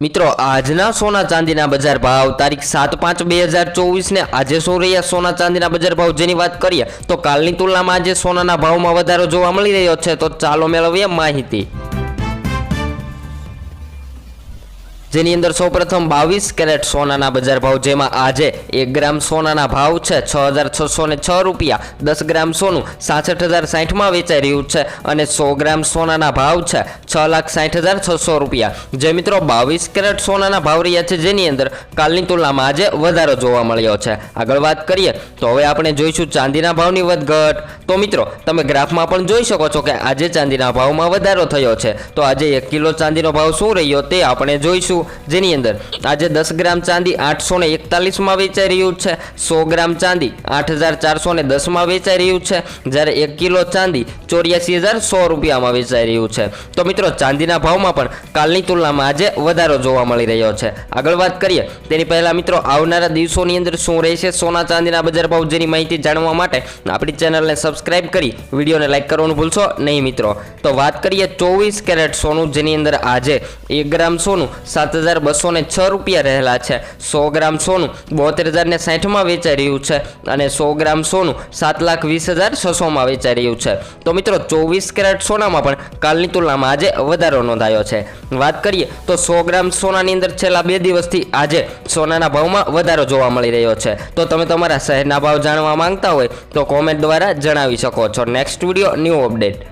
મિત્રો, આજના સોના ચાંદીના બજાર ભાવ તારીખ સાત પાંચ બે હજાર ચોવીસને આજે શું રહ્યા સોના ચાંદીના બજાર ભાવ? જેની વાત કરીએ, તો કાલની તુલનામાં આજે સોનાના ભાવમાં વધારો જોવા મળી રહ્યો છે. તો ચાલો મેળવીએ માહિતી. જેની અંદર સૌપ્રથમ બાવીસ કેરેટ સોનાના બજાર ભાવ, જેમાં આજે એક ગ્રામ સોનાના ભાવ છે છ હજાર છસો ને છ રૂપિયા. દસ ગ્રામ સોનું સાસઠ હજાર સાઠમાં વેચાઈ રહ્યું છે અને સો ગ્રામ સોનાના ભાવ છે છ લાખ સાઠ હજાર છસો રૂપિયા. જે મિત્રો બાવીસ કેરેટ સોનાના ભાવ રહ્યા છે, જેની અંદર કાલની તુલનામાં આજે વધારો જોવા મળ્યો છે. આગળ વાત કરીએ, તો હવે આપણે જોઈશું ચાંદીના ભાવની વધઘટ. તો મિત્રો, તમે ગ્રાફમાં પણ જોઈ શકો છો કે આજે ચાંદીના ભાવમાં વધારો થયો છે. તો આજે એક કિલો ચાંદીનો ભાવ શું રહ્યો તે આપણે જોઈશું. જેની અંદર આજે દસ ગ્રામ ચાંદી આઠસો ને એકતાલીસમાં વેચાઈ રહ્યું છે. સો ગ્રામ ચાંદી આઠ હજાર ચારસો ને દસમાં વેચાઈ રહ્યું છે. જ્યારે એક કિલો ચાંદી ચોર્યાસી હજાર સો રૂપિયામાં વેચાઈ રહ્યું છે. તો મિત્રો ચાંદીના ભાવમાં પણ કાલની તુલનામાં આજે વધારો જોવા મળી રહ્યો છે. આગળ વાત કરીએ, તેની પહેલા મિત્રો, આવનારા દિવસોની અંદર શું રહેશે? સોના ચાંદીના બજાર ભાવ જેની માહિતી જાણવા માટે આપણી ચેનલને સબસ્ક્રાઇબ કરી વિડીયોને લાઇક કરવાનું ભૂલશો નહીં મિત્રો. તો વાત કરીએ ચોવીસ કેરેટ સોનું, જેની અંદર આજે એક ગ્રામ સોનું સાત હજાર બસો ને છ રૂપિયા રહેલા છે. સો ગ્રામ સોનું બોતેર હજાર ને સાઠમાં વેચાઈ રહ્યું છે અને સો ગ્રામ સોનું સાત લાખ વીસ હજાર છસોમાં વેચાઈ રહ્યું છે. તો મિત્રો, ચોવીસ કેરેટ સોનામાં પણ કાલની તુલનામાં આજે વધારો નોંધાયો છે. વાત કરીએ તો સો ગ્રામ સોનાની અંદર છેલ્લા બે દિવસથી આજે સોનાના ભાવમાં વધારો જોવા મળી રહ્યો છે. તો તમે તમારા શહેરના ભાવ જાણવા માંગતા હોય તો કોમેન્ટ દ્વારા જણાવી શકો છો. Next video new update